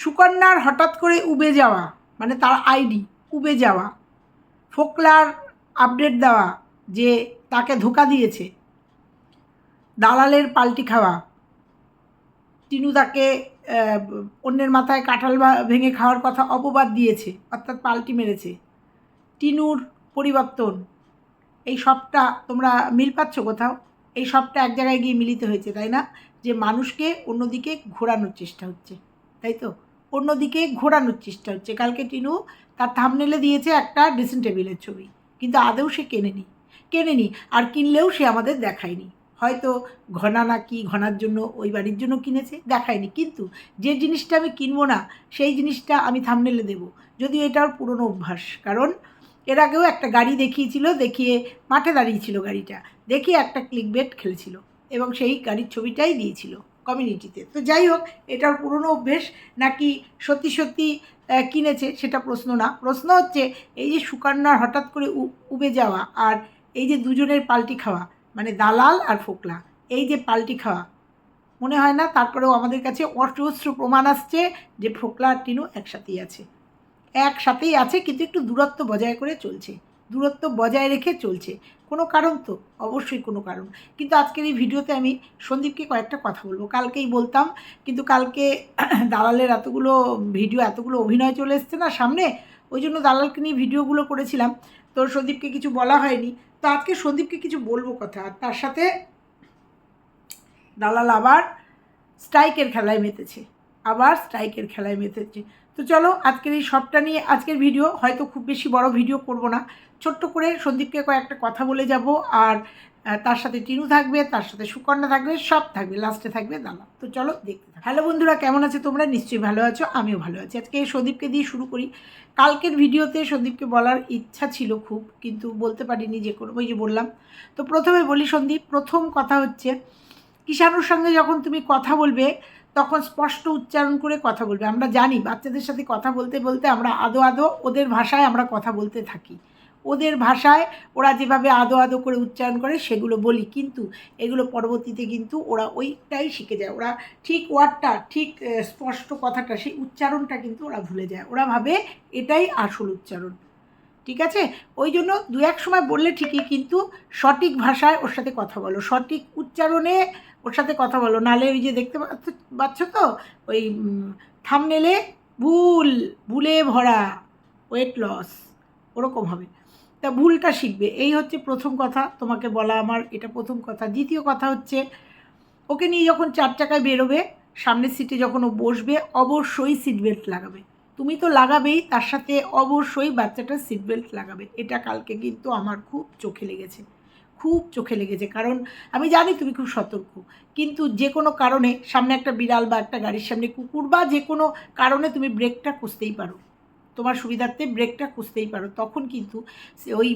সুকন্যার হঠাৎ করে উবে যাওয়া মানে তার আইডি, উবে যাওয়া, ফোকলার আপডেট দেওয়া যে তাকে ধোকা দিয়েছে, দালালের পাল্টি খাওয়া, টিনু তাকে অন্যের মাথায় কাঁঠাল ভেঙে খাওয়ার কথা অপবাদ দিয়েছে, অর্থাৎ পাল্টি মেরেছে। টিনুর পরিবর্তন, এই সবটা তোমরা মিল পাচ্ছ কোথাও? এই সবটা এক জায়গায় গিয়ে মিলিত হয়েছে, তাই না? যে মানুষকে অন্যদিকে ঘোরানোর চেষ্টা হচ্ছে, তাই তো? অন্যদিকে ঘোরানোর চেষ্টা হচ্ছে। কালকে টিনু তার থামনেলে দিয়েছে একটা ড্রেসিং টেবিলের ছবি। কিন্তু আদৌ সে কেনেনি। কেনেনি? আর কিনলেও সে আমাদের দেখায়নি। হয়তো ঘনা না কি ঘনার জন্য ওই বাড়ির জন্য কিনেছে, দেখায়নি। কিন্তু যে জিনিসটা আমি কিনবো না, সেই জিনিসটা আমি থামনেলে দেবো। যদিও এটা ওর পুরনো অভ্যাস। কারণ এর আগেও একটা গাড়ি দেখিয়েছিল, দেখিয়ে মাঠে দাঁড়িয়েছিল গাড়িটা। দেখিয়ে একটা ক্লিক বেট খেলেছিল এবং সেই গাড়ির ছবিটাই দিয়েছিল। কমিউনিটিতে তো যাই হোক এটার পুরনো অভ্যেস, নাকি সত্যি সত্যি কিনেছে সেটা প্রশ্ন না। প্রশ্ন হচ্ছে, এই যে সুকন্যার হঠাৎ করে উবে যাওয়া আর এই যে দুজনের পাল্টি খাওয়া মানে দালাল আর ফোকলা, এই যে পাল্টি খাওয়া, মনে হয় না? তারপরেও আমাদের কাছে অজস্র প্রমাণ আসছে যে ফোকলা আর টিনু একসাথেই আছে। একসাথেই আছে, কিন্তু একটু দূরত্ব বজায় করে চলছে। দূরত্ব বজায় রেখে চলছে। কোনো কারণ তো? অবশ্যই কোনো কারণ। কিন্তু আজকের এই ভিডিওতে আমি সন্দীপকে কয়েকটা কথা বলব। কালকেই বলতাম, কিন্তু কালকে দালালের এতগুলো ভিডিও, এতগুলো অভিনয় চলে এসছে না সামনে, ওই জন্য দালালকে নিয়ে ভিডিওগুলো করেছিলাম। তো সন্দীপকে কিছু বলা হয়নি। তো আজকে সন্দীপকে কিছু বলব কথা। আর তার সাথে দালাল আবার স্ট্রাইকের খেলায় মেতেছে। আবার স্ট্রাইকের খেলায় মেতেছে। তো চলো, আজকের এই সবটা নিয়ে আজকের ভিডিও, হয়তো খুব বেশি বড় ভিডিও করব না। ছোট্ট করে সন্দীপকে কয়েকটা কথা বলে যাব, আর তার সাথে টিনু থাকবে, তার সাথে সুকন্যা থাকবে, সব থাকবে, লাস্টে থাকবে দালা তো চলো, দেখতে থাকো। হ্যালো বন্ধুরা, কেমন আছে তোমরা? নিশ্চয়ই ভালো আছো, আমিও ভালো আছি। আজকে সন্দীপকে দিয়ে শুরু করি। কালকের ভিডিওতে সন্দীপকে বলার ইচ্ছা ছিল খুব, কিন্তু বলতে পারিনি যে কোনো ওই যে বললাম। তো প্রথমে বলি সন্দীপ, প্রথম কথা হচ্ছে, কিষাণুর সঙ্গে যখন তুমি কথা বলবে তখন স্পষ্ট উচ্চারণ করে কথা বলবে। আমরা জানি বাচ্চাদের সাথে কথা বলতে বলতে আমরা আদো আদো, ওদের ভাষায় আমরা কথা বলতে থাকি। ওদের ভাষায় ওরা যেভাবে আদো আদো করে উচ্চারণ করে সেগুলো বলি, কিন্তু এগুলো পরবর্তীতে কিন্তু ওরা ওইটাই শিখে যায়। ওরা ঠিক ওয়ার্ডটা, ঠিক স্পষ্ট কথাটা, সেই উচ্চারণটা কিন্তু ওরা ভুলে যায়। ওরা ভাবে এটাই আসল উচ্চারণ। ঠিক আছে? ওই জন্য দু এক সময় বললে ঠিকই, কিন্তু সঠিক ভাষায় ওর সাথে কথা বলো। সঠিক উচ্চারণে ওর সাথে কথা বলো। নালে ওই যে দেখতে পাচ্ছ- তো? ওই থামনেলে ভুল, ভুলে ভরা ওয়েট লস ওরকম হবে। তা ভুলটা শিখবে। এই হচ্ছে প্রথম কথা তোমাকে বলা আমার, এটা প্রথম কথা। দ্বিতীয় কথা হচ্ছে, ওকে নিয়ে যখন চার চাকায় বেরোবে, সামনের সিটে যখন ও বসবে, অবশ্যই সিট বেল্ট লাগাবে। তুমি তো লাগাবেই, তার সাথে অবশ্যই বাচ্চাটা সিট বেল্ট লাগাবে। এটা কালকে কিন্তু আমার খুব চোখে লেগেছে। খুব চোখে লেগেছে। কারণ আমি জানি তুমি খুব সতর্ক। কিন্তু যে কোনো কারণে সামনে একটা বিড়াল বা একটা গাড়ির সামনে কুকুর বা যে কোনো কারণে তুমি ব্রেকটা কষতেই পারো। তোমার সুবিধার্থে ব্রেকটা কষতেই পারো। তখন কিন্তু ওই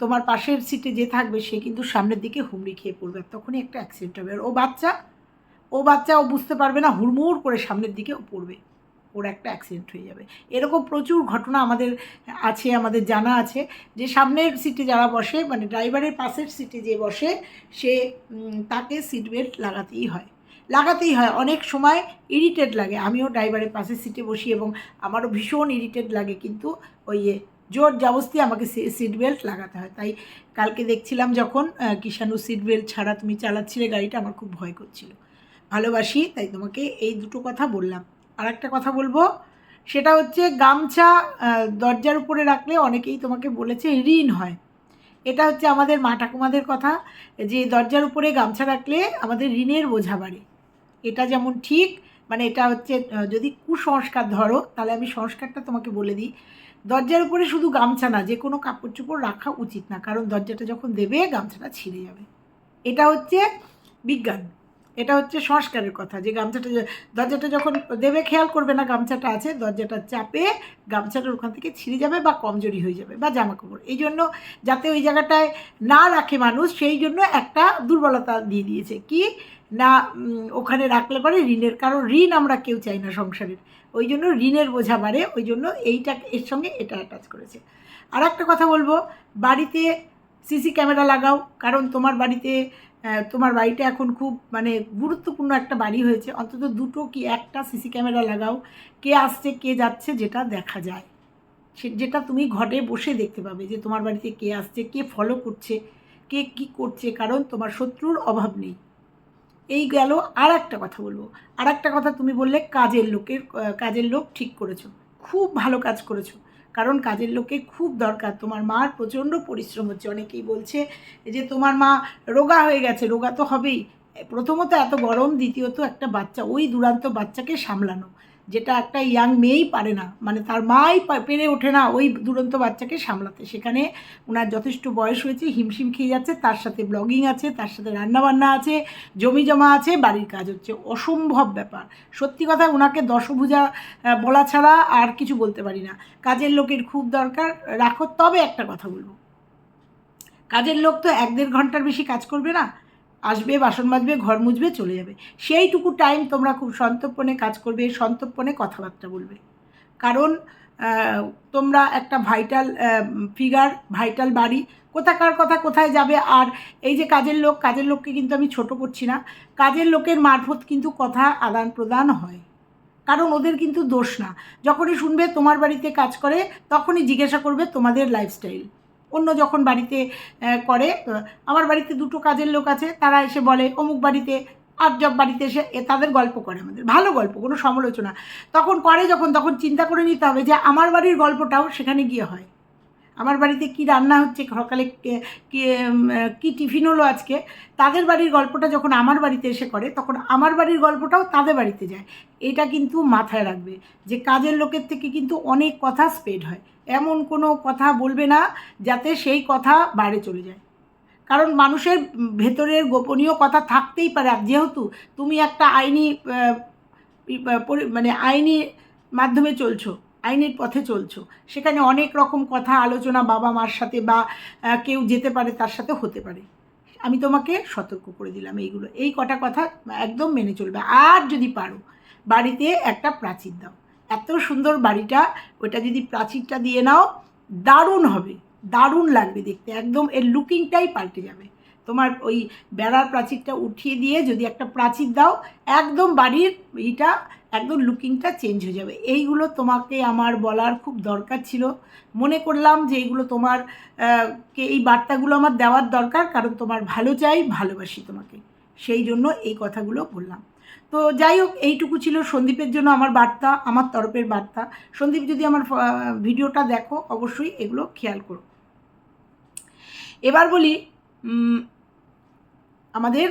তোমার পাশের সিটে যে থাকবে, সে কিন্তু সামনের দিকে হুমড়ি খেয়ে পড়বে। তখনই একটা অ্যাক্সিডেন্ট হবে। আর ও বাচ্চা ও বাচ্চা ও বুঝতে পারবে না, হুড়মুড় করে সামনের দিকে পড়বে। ওর একটা অ্যাক্সিডেন্ট হয়ে যাবে। এরকম প্রচুর ঘটনা আমাদের আছে, আমাদের জানা আছে। যে সামনের সিটে যারা বসে মানে ড্রাইভারের পাশের সিটে যে বসে, সে তাকে সিট বেল্ট লাগাতেই হয়। লাগাতেই হয়। অনেক সময় ইরিটেড লাগে। আমিও ড্রাইভারের পাশের সিটে বসি এবং আমারও ভীষণ ইরিটেড লাগে, কিন্তু ওই জোর জবস্তি আমাকে সিট বেল্ট লাগাতে হয়। তাই কালকে দেখছিলাম যখন কিষাণু সিট বেল্ট ছাড়া তুমি চালাচ্ছিলে গাড়িটা, আমার খুব ভয় করছিল। ভালোবাসি, তাই তোমাকে এই দুটো কথা বললাম। আর একটা কথা বলব। সেটা হচ্ছে গামছা দরজার উপরে রাখলে অনেকেই তোমাকে বলেছে ঋণ হয়। এটা হচ্ছে আমাদের মা ঠাকুমাদের কথা, যে দরজার উপরে গামছা রাখলে আমাদের ঋণের বোঝা বাড়ে। এটা যেমন ঠিক মানে এটা হচ্ছে যদি কুসংস্কার ধরো, তাহলে আমি সংস্কারটা তোমাকে বলে দিই। দরজার উপরে শুধু গামছা না, যে কোনো কাপড় চোপড় রাখা উচিত না, কারণ দরজাটা যখন দেবে, গামছাটা ছিঁড়ে যাবে। এটা হচ্ছে বিজ্ঞান। এটা হচ্ছে সংস্কারের কথা, যে গামছাটা দরজাটা যখন দেবে খেয়াল করবে না গামছাটা আছে, দরজাটা চাপে গামছাটা ওখান থেকে ছিঁড়ে যাবে বা কমজোরি হয়ে যাবে বা জামা কাপড় এই জন্য যাতে ওই জায়গাটায় না রাখে মানুষ, সেই জন্য একটা দুর্বলতা দিয়ে দিয়েছে। কি? না ওখানে রাখলে পরে ঋণের, কারণ ঋণ আমরা কেউ চাই না সংসারের। ওই জন্য ঋণের বোঝা বাড়ে, ওই জন্য এইটা, এর সঙ্গে এটা অ্যাটাচ করেছে। আর একটা কথা বলব, বাড়িতে সিসি ক্যামেরা লাগাও, কারণ তোমার বাড়িতে তোমার বাড়িটা এখন খুব মানে গুরুত্বপূর্ণ একটা বাড়ি হয়েছে। অন্তত দুটো কি একটা সিসি ক্যামেরা লাগাও। কে আসছে, কে যাচ্ছে যেটা দেখা যায়। সে, যেটা তুমি ঘরে বসে দেখতে পাবে যে তোমার বাড়িতে কে আসছে, কে ফলো করছে, কে কি করছে, কারণ তোমার শত্রুর অভাব নেই। এই গেল আর একটা কথা বলব। আর একটা কথা তুমি বললে, কাজের লোকের কাজের লোক ঠিক করেছ। খুব ভালো কাজ করেছ। কারণ কাজের লোকে খুব দরকার। তোমার মার প্রচণ্ড পরিশ্রম হচ্ছে। অনেকেই বলছে যে, তোমার মা রোগা হয়ে গেছে, রোগা তো হবেই। প্রথমত এত গরম, দ্বিতীয়ত একটা বাচ্চা, ওই দুরান্ত বাচ্চাকে সামলানো। যেটা একটা ইয়াং মেয়েই পারে না। মানে তার মাই পেরে ওঠে না ওই দুরন্ত বাচ্চাকে সামলাতে। সেখানে ওনার যথেষ্ট বয়স হয়েছে, হিমশিম খেয়ে যাচ্ছে, তার সাথে ব্লগিং আছে, তার সাথে রান্নাবান্না আছে, জমি জমা আছে, বাড়ির কাজ হচ্ছে। অসম্ভব ব্যাপার। সত্যি কথা ওনাকে দশভুজা বলা ছাড়া আর কিছু বলতে পারি না। কাজের লোকের খুব দরকার। রাখো, তবে একটা কথা বলব। কাজের লোক তো এক দেড় ঘণ্টার বেশি কাজ করবে না। আসবে, বাসন মাজবে, ঘর মুজবে চলে যাবে। সেইটুকু টাইম তোমরা খুব সন্তর্পণে কাজ করবে, সন্তর্পণে কথাবার্তা বলবে। কারণ তোমরা একটা ভাইটাল ফিগার ভাইটাল বাড়ি, কোথাকার কথা কোথায় যাবে, আর এই যে কাজের লোক, কাজের লোককে কিন্তু আমি ছোট করছি না। কাজের লোকের মারফত কিন্তু কথা আদান প্রদান হয়। কারণ ওদের কিন্তু দোষ না। যখনই শুনবে তোমার বাড়িতে কাজ করে, তখনই জিজ্ঞাসা করবে তোমাদের লাইফস্টাইল অন্য যখন বাড়িতে করে আমার বাড়িতে দুটো কাজের লোক আছে, তারা এসে বলে, অমুক বাড়িতে, আর জব বাড়িতে এসে এ তাদের গল্প করে আমাদের। ভালো গল্প, কোনো সমালোচনা। তখন করে যখন, তখন চিন্তা করে নিতে হবে যে, আমার বাড়ির গল্পটাও সেখানে গিয়ে হয়। আমার বাড়িতে কি রান্না হচ্ছে, সকালে কে- টিফিন হলো আজকে, তাদের বাড়ির গল্পটা যখন আমার বাড়িতে এসে করে, তখন আমার বাড়ির গল্পটাও তাদের বাড়িতে যায়। এটা কিন্তু মাথায় রাখবে যে, কাজের লোকের থেকে কিন্তু অনেক কথা স্প্রেড হয়। এমন কোনো কথা বলবে না যাতে সেই কথা বাইরে চলে যায়। কারণ মানুষের ভেতরের গোপনীয় কথা থাকতেই পারে। আর যেহেতু তুমি একটা আইনি মানে আইনি মাধ্যমে চলছো, আইনের পথে চলছো, সেখানে অনেক রকম কথা আলোচনা বাবা মার সাথে বা কেউ যেতে পারে তার সাথে হতে পারে। আমি তোমাকে সতর্ক করে দিলাম এইগুলো। এই কটা কথা একদম মেনে চলবে। আর যদি পারো, বাড়িতে একটা প্রাচীর দাও। এত সুন্দর বাড়িটা, ওটা যদি প্রাচীরটা দিয়ে নাও, দারুণ হবে, দারুণ লাগবে দেখতে। একদম এর লুকিংটাই পাল্টে যাবে। তোমার ওই বেড়ার প্রাচীরটা উঠিয়ে দিয়ে যদি একটা প্রাচীর দাও, একদম বাড়ির এইটা একদম লুকিংটা চেঞ্জ হয়ে যাবে। এইগুলো তোমাকে আমার বলার খুব দরকার ছিল। মনে করলাম যে এইগুলো তোমার কে এই বার্তাগুলো আমার দেওয়ার দরকার, কারণ তোমার ভালো চাই, ভালোবাসি তোমাকে। সেই জন্য এই কথাগুলো বললাম। তো যাই হোক, এইটুকু ছিল সন্দীপের জন্য আমার বার্তা, আমার তরফের বার্তা। সন্দীপ, যদি আমার ভিডিওটা দেখো, অবশ্যই এগুলো খেয়াল করো। এবার বলি আমাদের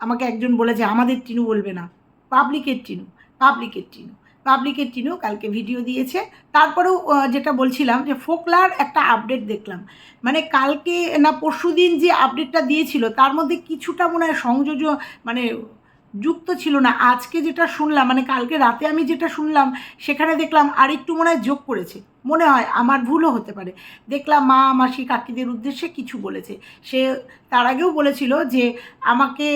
আমাকে একজন বলেছে, আমাদের টিনু বলবে না। পাবলিকের টিনু পাবলিকের টিনু পাবলিকের টিনও কালকে ভিডিও দিয়েছে। তারপরেও যেটা বলছিলাম যে ফোকলার একটা আপডেট দেখলাম। মানে কালকে না পরশুদিন যে আপডেটটা দিয়েছিল, তার মধ্যে কিছুটা মনে হয় সংযোজ মানে যুক্ত ছিল না। আজকে যেটা শুনলাম মানে কালকে রাতে আমি যেটা শুনলাম, সেখানে দেখলাম আরেকটু মনে হয় যোগ করেছে। মনে হয় আমার ভুলও হতে পারে। দেখলাম মা, মাসি, কাকিদের উদ্দেশ্যে কিছু বলেছে। সে তার আগেও বলেছিল যে, আমাকে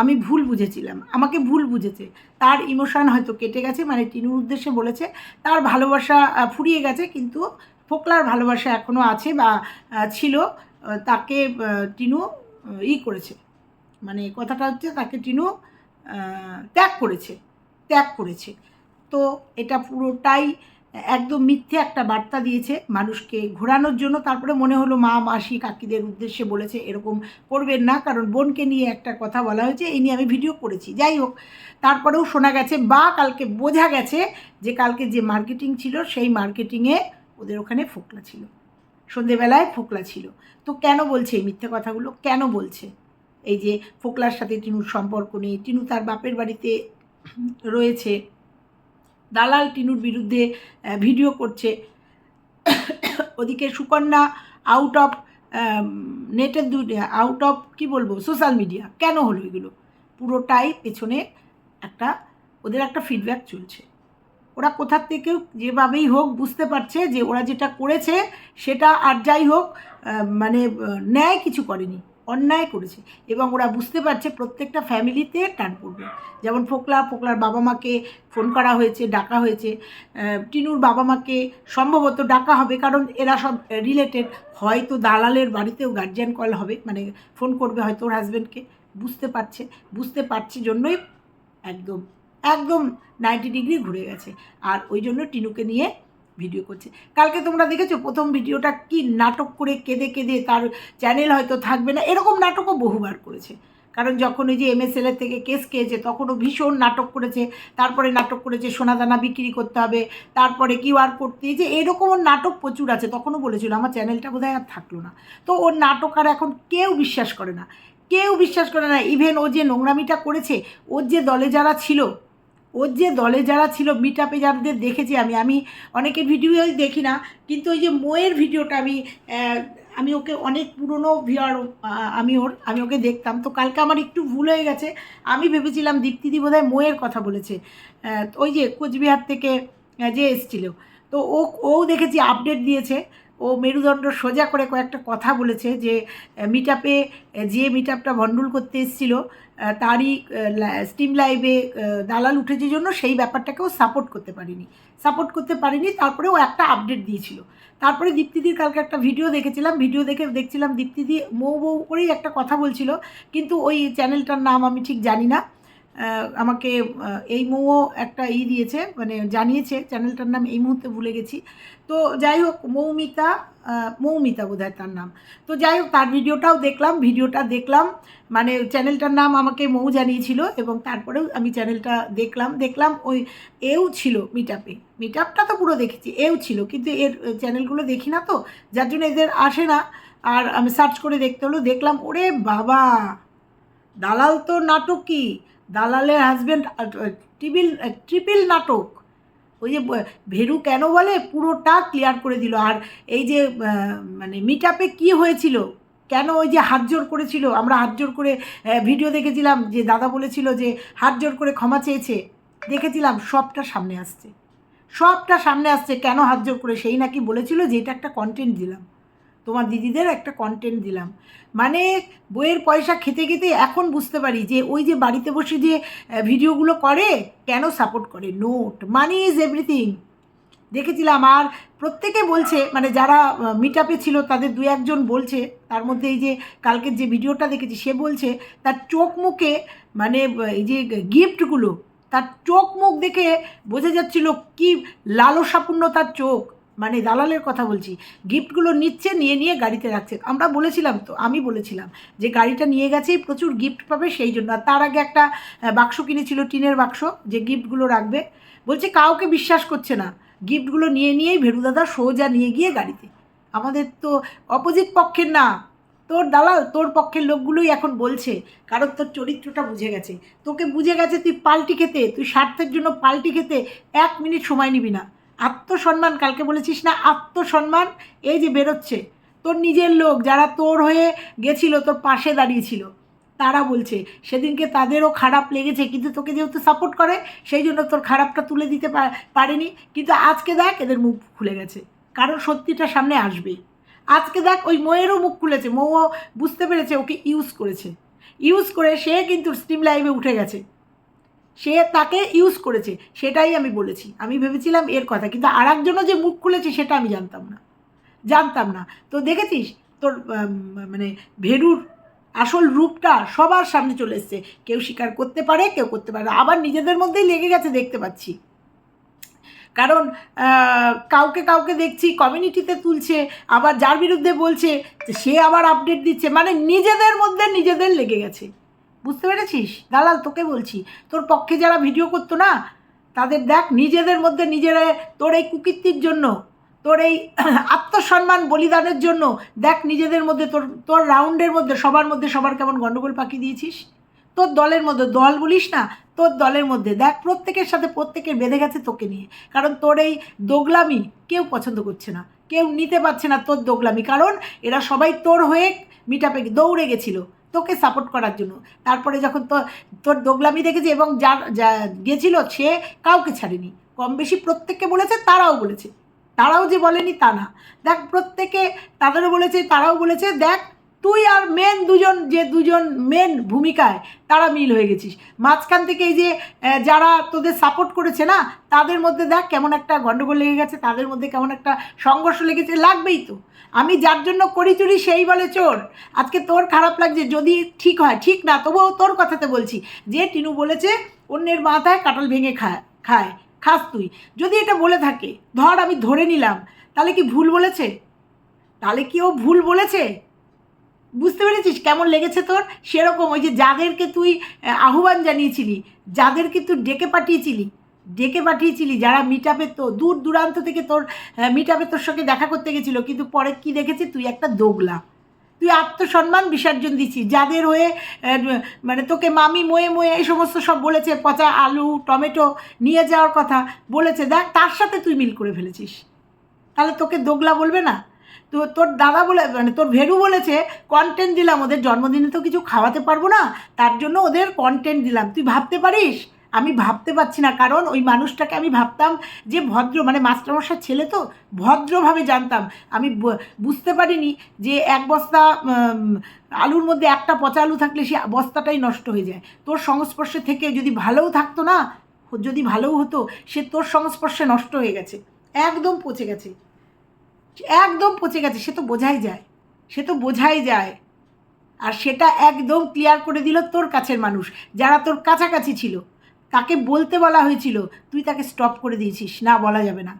আমি ভুল বুঝেছিলাম। আমাকে ভুল বুঝেছে। তার ইমোশন হয়তো কেটে গেছে। মানে টিনুর উদ্দেশ্যে বলেছে। তার ভালোবাসা ফুরিয়ে গেছে, কিন্তু ফোকলার ভালোবাসা এখনও আছে বা ছিল। তাকে টিনু, ই করেছে। মানে কথাটা হচ্ছে তাকে টিনু ত্যাগ করেছে ত্যাগ করেছে। তো এটা পুরোটাই একদম মিথ্যে একটা বার্তা দিয়েছে মানুষকে ঘোরানোর জন্য। তারপরে মনে হলো, মা, মাসি, কাকিদের উদ্দেশ্যে বলেছে এরকম করবেন না, কারণ বোনকে নিয়ে একটা কথা বলা হয়েছে, এই নিয়ে আমি ভিডিও করেছি। যাই হোক, তারপরেও শোনা গেছে বা কালকে বোঝা গেছে যে কালকে যে মার্কেটিং ছিল, সেই মার্কেটিংয়ে ওদের ওখানে ফোকলা ছিল। সন্ধেবেলায় ফোকলা ছিল। তো কেন বলছে এই মিথ্যে কথাগুলো? কেন বলছে? এই যে ফোকলার সাথে টিনুর সম্পর্ক নেই টিনু তার বাপের বাড়িতে রয়েছে। দালাল টিনুর বিরুদ্ধে ভিডিও করছে। ওদিকে সুকন্যা আউট অফ নেটের আউট অফ কী বলব সোশ্যাল মিডিয়া কেন হলো এগুলো? পুরোটাই পেছনে একটা, ওদের একটা ফিডব্যাক চলছে। ওরা কোথার থেকেও যেভাবেই হোক বুঝতে পারছে যে ওরা যেটা করেছে সেটা আর যাই হোক মানে ন্যায় কিছু করেনি। অন্যায় করেছে এবং ওরা বুঝতে পারছে প্রত্যেকটা ফ্যামিলিতে টান পড়বে। যেমন ফোকলা, ফোকলার বাবা মাকে ফোন করা হয়েছে, ডাকা হয়েছে। টিনুর বাবা মাকে সম্ভবত ডাকা হবে কারণ এরা সব রিলেটেড হয়তো দালালের বাড়িতেও গার্জিয়ান কল হবে মানে ফোন করবে হয়তো ওর হাজব্যান্ডকে বুঝতে পারছে বুঝতে পারছে জন্যই একদম একদম নাইনটি ডিগ্রি ঘুরে গেছে। আর ওই জন্য টিনুকে নিয়ে ভিডিও করছে। কালকে তোমরা দেখেছ প্রথম ভিডিওটা কি নাটক করে কেঁদে কেঁদে তার চ্যানেল হয়তো থাকবে না? এরকম নাটকও বহুবার করেছে। কারণ যখন ওই যে এমএসএল এর থেকে কেস খেয়েছে, তখনও ভীষণ নাটক করেছে। তারপরে নাটক করেছে সোনাদানা বিক্রি করতে হবে, তারপরে কিউ আর করতে এই যে এরকমও নাটক প্রচুর আছে। তখনও বলেছিল, আমার চ্যানেলটা বোধহয় আর থাকল না। তো ওর নাটক আর এখন কেউ বিশ্বাস করে না। কেউ বিশ্বাস করে না। ইভেন ও যে নোংরামিটা করেছে, ওর যে দলে যারা ছিল ওর যে দলে যারা ছিল মিট আপে যাদের দেখেছি আমি আমি অনেকের ভিডিওই দেখি না, কিন্তু ওই যে মোয়ের ভিডিওটা আমি আমি ওকে অনেক পুরনো ভিওর আমি ওর, আমি ওকে দেখতাম। তো কালকে আমার একটু ভুল হয়ে গেছে, আমি ভেবেছিলাম দীপ্তিদি বোধহয় মোয়ের কথা বলেছে। ওই যে কোচবিহার থেকে যে এসেছিল। তো ও ও দেখেছি আপডেট দিয়েছে। ও মেরুদণ্ড সোজা করে কয়েকটা কথা বলেছে যে মিট আপে যে মিট আপটা ভণ্ডুল করতে এসেছিল তারই স্টিম লাইভে দালাল উঠেছে জন্য সেই ব্যাপারটাকেও সাপোর্ট করতে পারিনি। সাপোর্ট করতে পারিনি, তারপরে ও একটা আপডেট দিয়েছিল। তারপরে দীপ্তিদির কালকে একটা ভিডিও দেখেছিলাম ভিডিও দেখে দেখছিলাম দীপ্তিদি মৌ বউ করেই একটা কথা বলছিল, কিন্তু ওই চ্যানেলটার নাম আমি ঠিক জানি না। আমাকে এই মৌও একটা ই দিয়েছে মানে জানিয়েছে, চ্যানেলটার নাম এই মুহূর্তে ভুলে গেছি। তো যাই হোক, মৌমিতা মৌমিতা বোধ তার নাম। তো যাই হোক, তার ভিডিওটাও দেখলাম, ভিডিওটা দেখলাম মানে চ্যানেলটার নাম আমাকে মৌ জানিয়েছিল এবং তারপরেও আমি চ্যানেলটা দেখলাম দেখলাম ওই এও ছিল মিট আপে মিট আপটা তো পুরো দেখেছি, এও ছিল, কিন্তু এর চ্যানেলগুলো দেখি না তো, যার জন্য এদের আসে না। আর আমি সার্চ করে দেখতে হলো, দেখলাম, ওরে বাবা! দালাল তো নাটক কি দালালের হাজব্যান্ড ট্রিপিল ট্রিপিল নাটক। ওই যে ভেরু কেন বলে? পুরোটা ক্লিয়ার করে দিল। আর এই যে মানে মিট আপে কী হয়েছিল? কেন ওই যে হাত জোর করেছিল? আমরা হাত জোর করে ভিডিও দেখেছিলাম যে দাদা বলেছিল যে হাত জোর করে ক্ষমা চেয়েছে। দেখেছিলাম, সবটা সামনে আসছে। সবটা সামনে আসছে। কেন হাত জোর করে? সেই নাকি বলেছিল যে এটা একটা কন্টেন্ট দিলাম। তোমার দিদিদের একটা কন্টেন্ট দিলাম। মানে বইয়ের পয়সা খেতে খেতে এখন বুঝতে পারি যে ওই যে বাড়িতে বসে যে ভিডিওগুলো করে, কেন সাপোর্ট করে? নোট মানি ইজ এভরিথিং দেখেছিলাম আর প্রত্যেকে বলছে মানে যারা মিট আপে ছিল তাদের দু একজন বলছে, তার মধ্যে এই যে কালকের যে ভিডিওটা দেখেছি, সে বলছে, তার চোখ মুখে মানে এই যে গিফটগুলো তার চোখ মুখ দেখে বোঝা যাচ্ছিল কি লালসাপূর্ণ তার চোখ। মানে দালালের কথা বলছি, গিফটগুলো নিচ্ছে, নিয়ে নিয়ে গাড়িতে রাখছে। আমরা বলেছিলাম তো, আমি বলেছিলাম যে গাড়িটা নিয়ে গেছেই প্রচুর গিফট পাবে সেই জন্য। আর তার আগে একটা বাক্স কিনেছিল, টিনের বাক্স, যে গিফটগুলো রাখবে। বলছে, কাউকে বিশ্বাস করছে না। গিফটগুলো নিয়ে, নিয়েই ভেরুদাদা সোজা নিয়ে গিয়ে গাড়িতে। আমাদের তো অপোজিট পক্ষের না। তোর দালাল, তোর পক্ষের লোকগুলোই এখন বলছে, কারণ তোর চরিত্রটা বুঝে গেছে। তোকে বুঝে গেছে তুই পাল্টি খেতে, তুই স্বার্থের জন্য পাল্টি খেতে এক মিনিট সময় নিবি না। আত্মসম্মান কালকে বলেছিস না? আত্মসম্মান এই যে বেরোচ্ছে। তোর নিজের লোক যারা তোর হয়ে গেছিল, তোর পাশে দাঁড়িয়েছিল, তারা বলছে, সেদিনকে তাদেরও খারাপ লেগেছে, কিন্তু তোকে যেহেতু সাপোর্ট করে, সেই জন্য তোর খারাপটা তুলে দিতে পারেনি। কিন্তু আজকে দেখ, এদের মুখ খুলে গেছে। কারণ সত্যিটা সামনে আসবেই আজকে দেখ, ওই ময়েরও মুখ খুলেছে। মৌও বুঝতে পেরেছে, ওকে ইউজ করেছে। ইউজ করে সে কিন্তু স্টিম লাইভে উঠে গেছে। সে তাকে ইউজ করেছে, সেটাই আমি বলেছি। আমি ভেবেছিলাম এর কথা, কিন্তু আর একজনও যে মুখ খুলেছে সেটা আমি জানতাম না। জানতাম না। তো দেখেছিস? তোর মানে ভেরুর আসল রূপটা সবার সামনে চলে এসছে। কেউ স্বীকার করতে পারে, কেউ করতে পারে আবার নিজেদের মধ্যেই লেগে গেছে দেখতে পাচ্ছি। কারণ কাউকে কাউকে দেখছি কমিউনিটিতে তুলছে, আবার যার বিরুদ্ধে বলছে সে আবার আপডেট দিচ্ছে। মানে নিজেদের মধ্যে নিজেদের লেগে গেছে। বুঝতে পেরেছিস? দালাল, তোকে বলছি, তোর পক্ষে যারা ভিডিও করতো না, তাদের দেখ, নিজেদের মধ্যে নিজেরা, তোর এই কুকীর্তির জন্য, তোর এই আত্মসম্মান বলিদানের জন্য, দেখ, নিজেদের মধ্যে, তোর তোর রাউন্ডের মধ্যে, সবার মধ্যে সবার কেমন গণ্ডগোল পাকিয়ে দিয়েছিস? তোর দলের মধ্যে, দল বলিস না, তোর দলের মধ্যে, দেখ, প্রত্যেকের সাথে প্রত্যেকের বেঁধে গেছে তোকে নিয়ে, কারণ তোর এই দোগলামি কেউ পছন্দ করছে না, কেউ নিতে পারছে না তোর দোগলামি, কারণ এরা সবাই তোর হয়ে মিটাপে দৌড়ে গেছিল। তোকে সাপোর্ট করার জন্য। তারপরে যখন তোর তোর দোগলামি দেখেছি এবং যার যা গেছিল সে কাউকে ছাড়েনি। কম বেশি প্রত্যেককে বলেছে, তারাও বলেছে। তারাও যে বলেনি তা না। দেখ, প্রত্যেকে তাদেরও বলেছে, তারাও বলেছে, দেখ, তুই আর মেন দুজন, যে দুজন মেন ভূমিকায় তারা মিল হয়ে গেছিস। মাঝখান থেকে এই যে যারা তোদের সাপোর্ট করেছে না, তাদের মধ্যে দেখ কেমন একটা গণ্ডগোল লেগে গেছে, তাদের মধ্যে কেমন একটা সংঘর্ষ লেগেছে, লাগবেই তো। আমি যার জন্য করি চুরি সেই বলে চোর। আজকে তোর খারাপ লাগছে, যদি ঠিক হয়, ঠিক না, তবুও তোর কথাতে বলছি। যে টিনু বলেছে, অন্যের মাথায় কাঁঠাল ভেঙে খায় খায়, খাস তুই। যদি এটা বলে থাকে, ধর আমি ধরে নিলাম, তাহলে কি ভুল বলেছে? তাহলে কি ও ভুল বলেছে? বুঝতে পেরেছিস কেমন লেগেছে তোর? সেরকম ওই যে যাদেরকে তুই আহ্বান জানিয়েছিলি, যাদেরকে তুই ডেকে পাঠিয়েছিলি ডেকে পাঠিয়েছিলি, যারা মিট আপে তো, দূর দূরান্ত থেকে তোর মিট আপে তোর সঙ্গে দেখা করতে গেছিল, কিন্তু পরে কি দেখেছি তুই একটা দোগলা। তুই আত্মসম্মান বিসর্জন দিচ্ছিস যাদের হয়ে মানে তোকে মামি ময়ে ময়ে এই সমস্ত সব বলেছে, পচা আলু, টমেটো নিয়ে যাওয়ার কথা বলেছে, দেখ, তার সাথে তুই মিল করে ফেলেছিস। তাহলে তোকে দোগলা বলবে না? তো তোর দাদা বলে মানে তোর ভেরু বলেছে কন্টেন্ট দিলাম, ওদের জন্মদিনে তো কিছু খাওয়াতে পারব না, তার জন্য ওদের কন্টেন্ট দিলাম। তুই ভাবতে পারিস? আমি ভাবতে পারছি না, কারণ ওই মানুষটাকে আমি ভাবতাম যে ভদ্র মানে মাস্টারমশার ছেলে তো, ভদ্রভাবে জানতাম। আমি বুঝতে পারিনি যে এক বস্তা আলুর মধ্যে একটা পচা আলু থাকলে সে বস্তাটাই নষ্ট হয়ে যায়। তোর সংস্পর্শে থেকে যদি ভালোও থাকতো না, যদি ভালোও হতো, সে তোর সংস্পর্শে নষ্ট হয়ে গেছে। একদম পচে গেছে। একদম পচে গেছে, সে তো বোঝাই যায়। সে তো বোঝাই যায়। আর সেটা একদম ক্লিয়ার করে দিল তোর কাছের মানুষ, যারা তোর কাছাকাছি ছিল। তাকে বলতে বলা হয়েছিল, তুই তাকে স্টপ করে দিয়েছিস, না বলা যাবে না।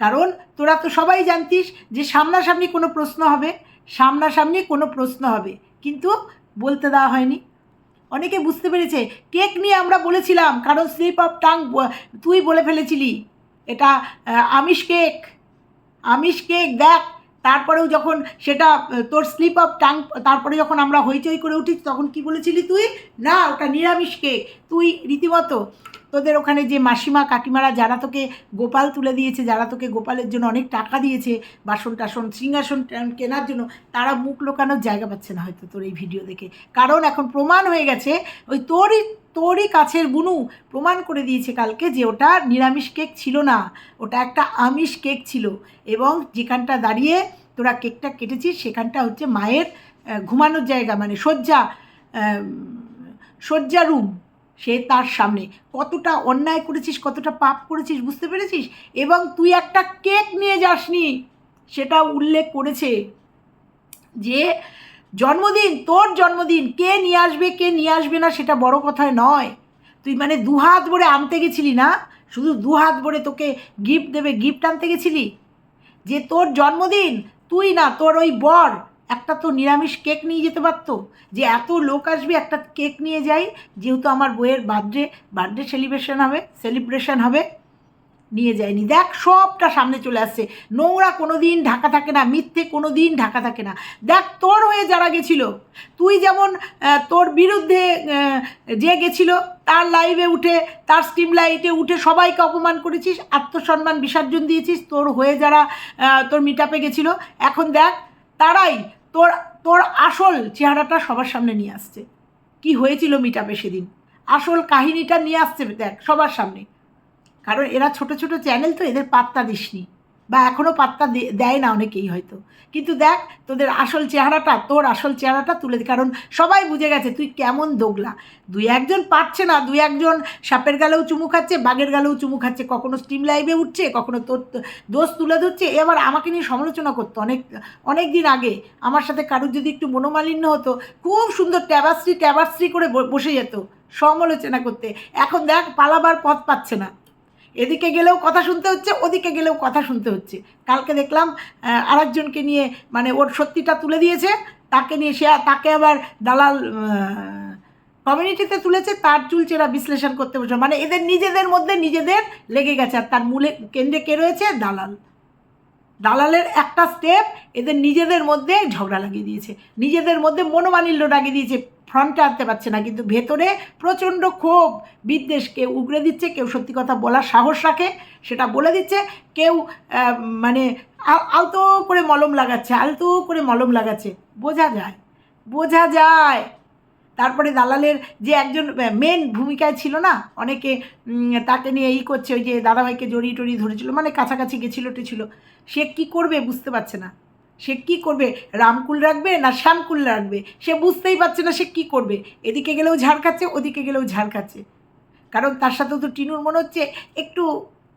কারণ তোরা তো সবাই জানতিস যে সামনাসামনি কোনো প্রশ্ন হবে, সামনাসামনি কোনো প্রশ্ন হবে, কিন্তু বলতে দেওয়া হয়নি। অনেকে বুঝতে পেরেছে, কেক নিয়ে আমরা বলেছিলাম, কারণ স্লিপ অফ টাং তুই বলে ফেলেছিলি, এটা আমিষ কেক আমিষ কেক, দেখ। তারপরেও যখন সেটা, তোর স্লিপ অফ টাং তারপরে যখন আমরা হইচই করে উঠি তখন কি বলেছিলি তুই? না, ওটা নিরামিষ কেক তুই রীতিমতো তোদের ওখানে যে মাসিমা, কাকিমারা, যারা তোকে গোপাল তুলে দিয়েছে, যারা তোকে গোপালের জন্য অনেক টাকা দিয়েছে, বাসন টাসন, সিংহাসন কেনার জন্য, তারা মুখ লোকানোর জায়গা পাচ্ছে না হয়তো তোর এই ভিডিও দেখে। কারণ এখন প্রমাণ হয়ে গেছে, ওই তোরই তোরই কাছের বুনু প্রমাণ করে দিয়েছে কালকে যে ওটা নিরামিষ কেক ছিল না। ওটা একটা আমিষ কেক ছিল এবং যেখানটা দাঁড়িয়ে তোরা কেকটা কেটেছিস সেখানটা হচ্ছে মায়ের ঘুমানোর জায়গা মানে শয্যা শয্যা রুম সে তার সামনে। কতটা অন্যায় করেছিস, কতটা পাপ করেছিস বুঝতে পেরেছিস? এবং তুই একটা কেক নিয়ে যাসনি সেটা উল্লেখ করেছে যে জন্মদিন, তোর জন্মদিন, কে নিয়ে আসবে, কে নিয়ে আসবে না সেটা বড় কথায় নয়। তুই মানে দুহাত ভরে আনতে গেছিলি না? শুধু দুহাত ভরে তোকে গিফট দেবে গিফট আনতে গেছিলি? যে তোর জন্মদিন, তুই না, তোর ওই বর, একটা তো নিরামিষ কেক নিয়ে যেতে পারতো। যে এত লোক আসবে, একটা কেক নিয়ে যাই। যেহেতু আমার বইয়ের বার্থডে বার্থডে সেলিব্রেশন হবে সেলিব্রেশন হবে। নিয়ে যায়নি। দেখ, সবটা সামনে চলে আসছে। নোংরা কোনো দিন ঢাকা থাকে না, মিথ্যে কোনো দিন ঢাকা থাকে না। দেখ, তোর হয়ে যারা গেছিল, তুই যেমন তোর বিরুদ্ধে যে গেছিল, তার লাইভে উঠে, তার স্টিম লাইটে উঠে সবাইকে অপমান করেছিস, আত্মসম্মান বিসর্জন দিয়েছিস, তোর হয়ে যারা তোর মিট আপে গেছিল। এখন দেখ, তারাই তোর তোর আসল চেহারাটা সবার সামনে নিয়ে আসছে। কি হয়েছিল মিট আপে সেদিন? আসল কাহিনীটা নিয়ে আসছে, দেখ, সবার সামনে। কারণ এরা ছোট ছোট চ্যানেল তো এদের পাত্তা দিসনি। বা এখনও পাত্তা দেয় না অনেকেই হয়তো। কিন্তু দেখ, তোদের আসল চেহারাটা, তোর আসল চেহারাটা তুলে কারণ সবাই বুঝে গেছে তুই কেমন দোগলা। দুই একজন পারছে না, দুই একজন সাপের গালেও চুমু খাচ্ছে, বাঘের গালেও চুমু খাচ্ছে। কখনো স্টিম লাইভে উঠছে, কখনো তোর দোষ তুলে ধরছে। এবার আমাকে নিয়ে সমালোচনা করতো অনেক অনেক দিন আগে। আমার সাথে কারুর যদি একটু মনোমালিন্য হতো, খুব সুন্দর ট্যাবাশ্রী ট্যাবাশ্রী করে বসে যেত সমালোচনা করতে। এখন দেখ, পালাবার পথ পাচ্ছে না। এদিকে গেলেও কথা শুনতে হচ্ছে, ওদিকে গেলেও কথা শুনতে হচ্ছে। কালকে দেখলাম আরেকজনকে নিয়ে মানে ওর সত্যিটা তুলে দিয়েছে, তাকে নিয়ে সে তাকে আবার দালাল কমিউনিটিতে তুলেছে, তার চুলচেরা বিশ্লেষণ করতে বসে মানে এদের নিজেদের মধ্যে নিজেদের লেগে গেছে, আর তার মূলে কেন্দ্রে কে রয়েছে? দালাল। দালালের একটা স্টেপ এদের নিজেদের মধ্যে ঝগড়া লাগিয়ে দিয়েছে। নিজেদের মধ্যে মনোমালিন্য লাগিয়ে দিয়েছে। ফ্রন্টে আনতে পারছে না, কিন্তু ভেতরে প্রচণ্ড ক্ষোভ। বিদ্বেষ, কেউ উগড়ে দিচ্ছে, কেউ সত্যি কথা বলার সাহস রাখে, সেটা বলে দিচ্ছে। কেউ মানে আলতো করে মলম লাগাচ্ছে, আলতো করে মলম লাগাচ্ছে। বোঝা যায় বোঝা যায়। তারপরে দালালের যে একজন মেন ভূমিকায় ছিল না, অনেকে তাকে নিয়ে এই করছে, ওই যে দাদাভাইকে জড়িয়ে টড়িয়ে ধরেছিল মানে কাছাকাছি গেছিল টেছিল। সে কি করবে বুঝতে পারছে না। সে কি করবে? রামকুল রাখবে না শ্যামকুল রাখবে? সে বুঝতেই পারছে না সে কি করবে। এদিকে গেলেও ঝাড় খাচ্ছে, ওদিকে গেলেও ঝাড় খাচ্ছে। কারণ তার সাথেও তো টিনুর মনে হচ্ছে, একটু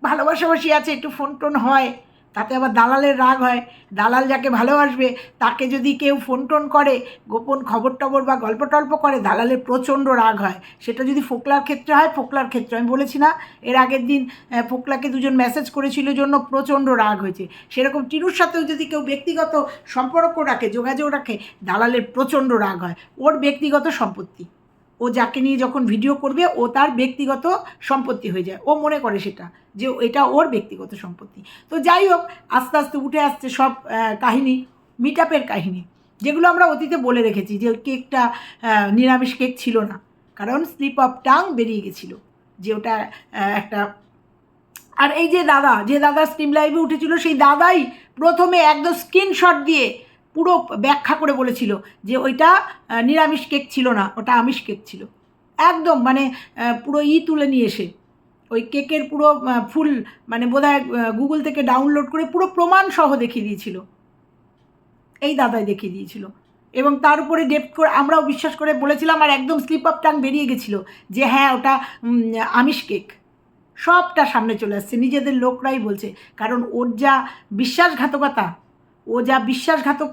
ভালোবাসাবাসি আছে, একটু ফোন টোন হয়। তাতে আবার দালালের রাগ হয়। দালাল যাকে ভালোবাসবে, তাকে যদি কেউ ফোন টোন করে, গোপন খবর টবর বা গল্প টল্প করে, দালালের প্রচণ্ড রাগ হয়। সেটা যদি ফোকলার ক্ষেত্রে হয়, ফোকলার ক্ষেত্রে। আমি বলেছি না, এর আগের দিন ফোকলাকে দুজন মেসেজ করেছিল জন্য প্রচণ্ড রাগ হয়েছে। সেরকম টিনুর সাথেও যদি কেউ ব্যক্তিগত সম্পর্ক রাখে, যোগাযোগ রাখে, দালালের প্রচণ্ড রাগ হয়। ওর ব্যক্তিগত সম্পত্তি। ও যাকে নিয়ে যখন ভিডিও করবে, ও তার ব্যক্তিগত সম্পত্তি হয়ে যায়। ও মনে করে সেটা, যে এটা ওর ব্যক্তিগত সম্পত্তি। তো যাই হোক, আস্তে আস্তে উঠে আসছে সব কাহিনী মিট আপের কাহিনী, যেগুলো আমরা অতীতে বলে রেখেছি যে কেকটা নিরামিষ কেক ছিল না। কারণ স্লিপ অফ টাং বেরিয়ে গেছিল যে ওটা একটা আর এই যে দাদা যে দাদা স্ট্রিম লাইভে উঠেছিল, সেই দাদাই প্রথমে একদম স্ক্রিনশট দিয়ে পুরো ব্যাখ্যা করে বলেছিল যে ওইটা নিরামিষ কেক ছিল না, ওটা আমিষ কেক ছিল। একদম মানে পুরো ই তুলে নিয়ে এসে। ওই কেকের পুরো ফুল মানে বোধহয় গুগল থেকে ডাউনলোড করে পুরো প্রমাণ সহ দেখিয়ে দিয়েছিল। এই দাদাই দেখিয়ে দিয়েছিল। এবং তার উপরে ডেপ্ট করে আমরাও বিশ্বাস করে বলেছিলাম আর একদম স্লিপ আপ টাং বেরিয়ে গেছিল যে হ্যাঁ ওটা আমিষ কেক। সবটা সামনে চলে আসছে। নিজেদের লোকরাই বলছে। কারণ ওর যা বিশ্বাসঘাতকতা ও যা বিশ্বাসঘাতক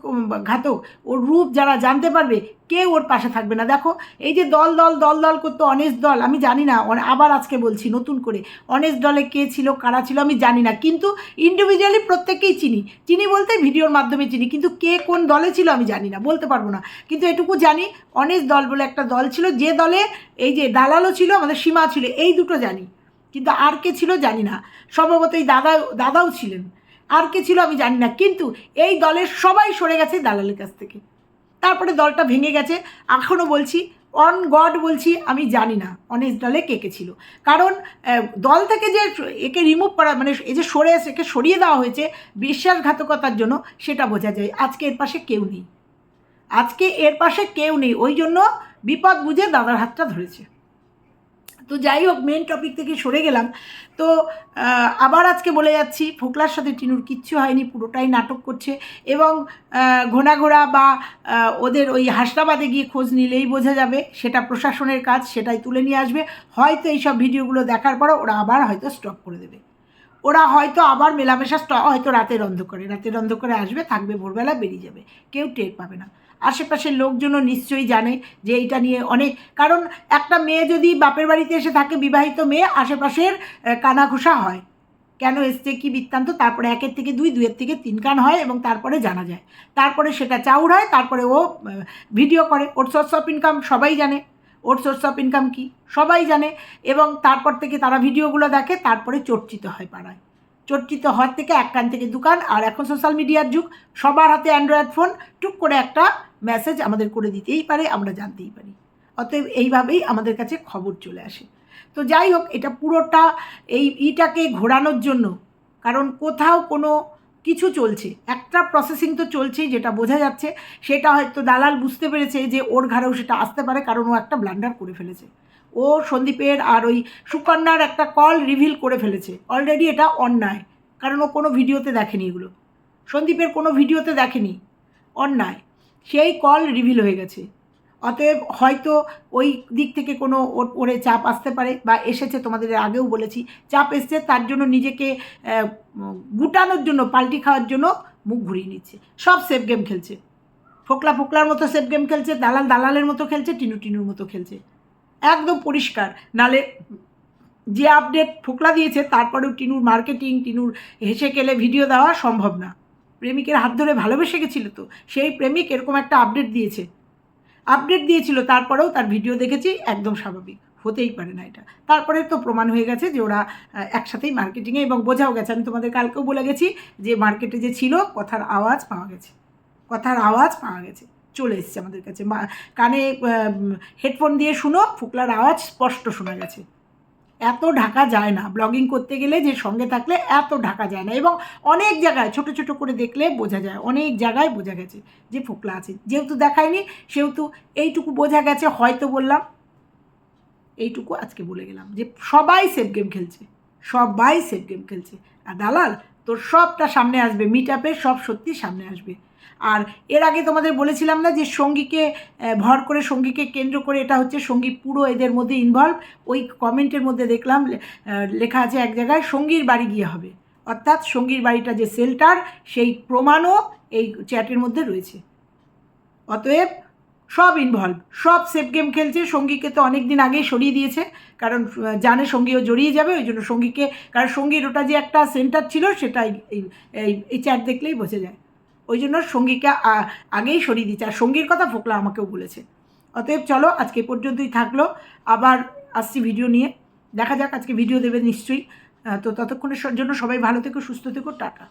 ঘাতক, ওর রূপ যারা জানতে পারবে, কেউ ওর পাশে থাকবে না। দেখো, এই যে দল দল দল দল করতো অনেস দল, আমি জানি না আবার আজকে বলছি নতুন করে অনেস দলে কে ছিল, কারা ছিল, আমি জানি না, কিন্তু ইন্ডিভিজুয়ালি প্রত্যেককেই চিনি। চিনি বলতে ভিডিওর মাধ্যমে চিনি, কিন্তু কে কোন দলে ছিল, আমি জানি না, বলতে পারব না। কিন্তু এটুকু জানি অনেস দল বলে একটা দল ছিল, যে দলে এই যে দালালও ছিল, আমাদের সীমা ছিল, এই দুটো জানি। কিন্তু আর কে ছিল, জানি না। সম্ভবত এই দাদা, দাদাও ছিলেন। আর কে ছিল আমি জানি না, কিন্তু এই দলের সবাই সরে গেছে দালালের কাছ থেকে। তারপরে দলটা ভেঙে গেছে। এখনও বলছি অন গড বলছি, আমি জানি না অনেক দলে কে কে ছিল। কারণ দল থেকে যে একে রিমুভ করা মানে এই যে সরে একে সরিয়ে দেওয়া হয়েছে বিশ্বাসঘাতকতার জন্য, সেটা বোঝা যায়। আজকে এর পাশে কেউ নেই। আজকে এর পাশে কেউ নেই। ওই জন্য বিপদ বুঝে দাদার হাতটা ধরেছে। তো যাই হোক মেন টপিক থেকে সরে গেলাম। তো আবার আজকে বলে যাচ্ছি, ফোকলার সাথে টিনুর কিচ্ছু হয়নি, পুরোটাই নাটক করছে এবং ঘোড়া বা ওদের ওই হাসনাবাদে গিয়ে খোঁজ নিলেই বোঝা যাবে, সেটা প্রশাসনের কাজ, সেটাই তুলে নিয়ে আসবে। হয়তো এইসব ভিডিওগুলো দেখার পর ওরা আবার হয়তো স্টপ করে দেবে। ওরা হয়তো আবার মেলামেশা হয়তো রাতের অন্ধকারে রাতের অন্ধকারে আসবে, থাকবে ভোরবেলা, বেরিয়ে যাবে। কেউ টের পাবে না। আশেপাশের লোকজনও নিশ্চয়ই জানে যে এইটা নিয়ে অনেক, কারণ একটা মেয়ে যদি বাপের বাড়িতে এসে থাকে, বিবাহিত মেয়ে, আশেপাশের কানাঘুষা হয়। কেন এসছে, কি বৃত্তান্ত? তারপরে একের থেকে দুই দুয়ের থেকে তিন কান হয় এবং তারপরে জানা যায়। তারপরে সেটা চাউর হয়, তারপরে ও ভিডিও করে। ওর সোর্স অফ ইনকাম সবাই জানে। ওর সোর্স অফ ইনকাম কি? সবাই জানে। এবং তারপর থেকে তারা ভিডিওগুলো দেখে, তারপরে চর্চিত হয় পাড়ায়। চর্চিত হওয়ার থেকে এক কান থেকে দোকান আর এখন সোশ্যাল মিডিয়ার যুগ, সবার হাতে অ্যান্ড্রয়েড ফোন টুক করে একটা মেসেজ আমাদের করে দিতেই পারে, আমরা জানতেই পারি। অতএব এইভাবেই আমাদের কাছে খবর চলে আসে। তো যাই হোক, এটা পুরোটা এই ইটাকে ঘোরানোর জন্য, কারণ কোথাও কোনো কিছু চলছে, একটা প্রসেসিং তো চলছেই, যেটা বোঝা যাচ্ছে, সেটা হয়তো দালাল বুঝতে পেরেছে যে ওর ঘাড়েও সেটা আসতে পারে, কারণ ও একটা ব্লান্ডার করে ফেলেছে। ও সন্দীপের আর ওই সুকন্যার একটা কল রিভিল করে ফেলেছে। অলরেডি এটা অন্যায়, কারণ ও কোনো ভিডিওতে দেখেনি এগুলো। সন্দীপের কোনো ভিডিওতে দেখেনি, অন্যায়। সেই কল রিভিল হয়ে গেছে। অতএব হয়তো ওই দিক থেকে কোনো ওর চাপ আসতে পারে বা এসেছে, তোমাদের আগেও বলেছি, চাপ এসছে, তার জন্য নিজেকে গুটানোর জন্য, পাল্টি খাওয়ার জন্য মুখ ঘুরিয়ে নিচ্ছে। সব সেফ গেম খেলছে। ফোকলা ফোকলার মতো সেফ গেম খেলছে, দালাল দালালের মতো খেলছে, টিনু টিনুর মতো খেলছে। একদম পরিষ্কার। নালে যে আপডেট ফোকলা দিয়েছে, তারপরেও টিনুর মার্কেটিং টিনুর হেসে কেলে ভিডিও দেওয়া সম্ভব না। প্রেমিকের হাত ধরে ভালোবেসে গেছিল তো, সেই প্রেমিক এরকম একটা আপডেট দিয়েছে। আপডেট দিয়েছিল, তারপরেও তার ভিডিও দেখেছি, একদম স্বাভাবিক। হতেই পারে না এটা। তারপরে তো প্রমাণ হয়ে গেছে যে ওরা একসাথেই মার্কেটিংয়ে এবং বোঝাও গেছে। আমি তোমাদের কালকেও বলে গেছি যে মার্কেটে যে ছিল, কথার আওয়াজ পাওয়া গেছে। কথার আওয়াজ পাওয়া গেছে। চলে এসছে আমাদের কাছে। কানে হেডফোন দিয়ে শুনো, ফুকলার আওয়াজ স্পষ্ট শোনা গেছে। এত ঢাকা যায় না। ব্লগিং করতে গেলে যে সঙ্গে থাকলে এত ঢাকা যায় না। এবং অনেক জায়গায় ছোট ছোট করে দেখলে বোঝা যায়, অনেক জায়গায় বোঝা গেছে যে ফোকলা আছে। যেহেতু দেখায়নি, সেহেতু এইটুকু বোঝা গেছে, হয়তো বললাম। এইটুকু আজকে বলে গেলাম যে সবাই সেফ গেম খেলছে। সবাই সেফ গেম খেলছে। আর দালাল, তোর সবটা সামনে আসবে মিট আপে সব সত্যি সামনে আসবে। আর এর আগে তোমাদের বলেছিলাম না যে সঙ্গীকে ভর করে সঙ্গীকে কেন্দ্র করে এটা হচ্ছে সঙ্গী পুরো এদের মধ্যে ইনভলভ ওই কমেন্টের মধ্যে দেখলাম লেখা আছে এক জায়গায়, সঙ্গীর বাড়ি গিয়ে হবে। অর্থাৎ সঙ্গীর বাড়িটা যে সেলটার সেই প্রমাণও এই চ্যাটের মধ্যে রয়েছে। অতএব সব ইনভলভ সব সেফ গেম খেলছে। সঙ্গীকে তো অনেক দিন আগেই সরিয়ে দিয়েছে, কারণ জানে সঙ্গীও জড়িয়ে যাবে, ওই জন্য সঙ্গীকে, কারণ সঙ্গীর ওটা যে একটা সেন্টার ছিল সেটা এই- চ্যাট দেখলেই বোঝা যায়। ওই জন্য সঙ্গীকে আগেই সরিয়ে দিচ্ছে আর সঙ্গীর কথা ফোকলা আমাকেও বলেছে। অতএব চলো, আজকে পর্যন্তই থাকল। আবার আসছি ভিডিও নিয়ে। দেখা যাক, আজকে ভিডিও দেবে নিশ্চয়ই। তো ততক্ষণের জন্য সবাই ভালো থেকো, সুস্থ থেকো, টাটা।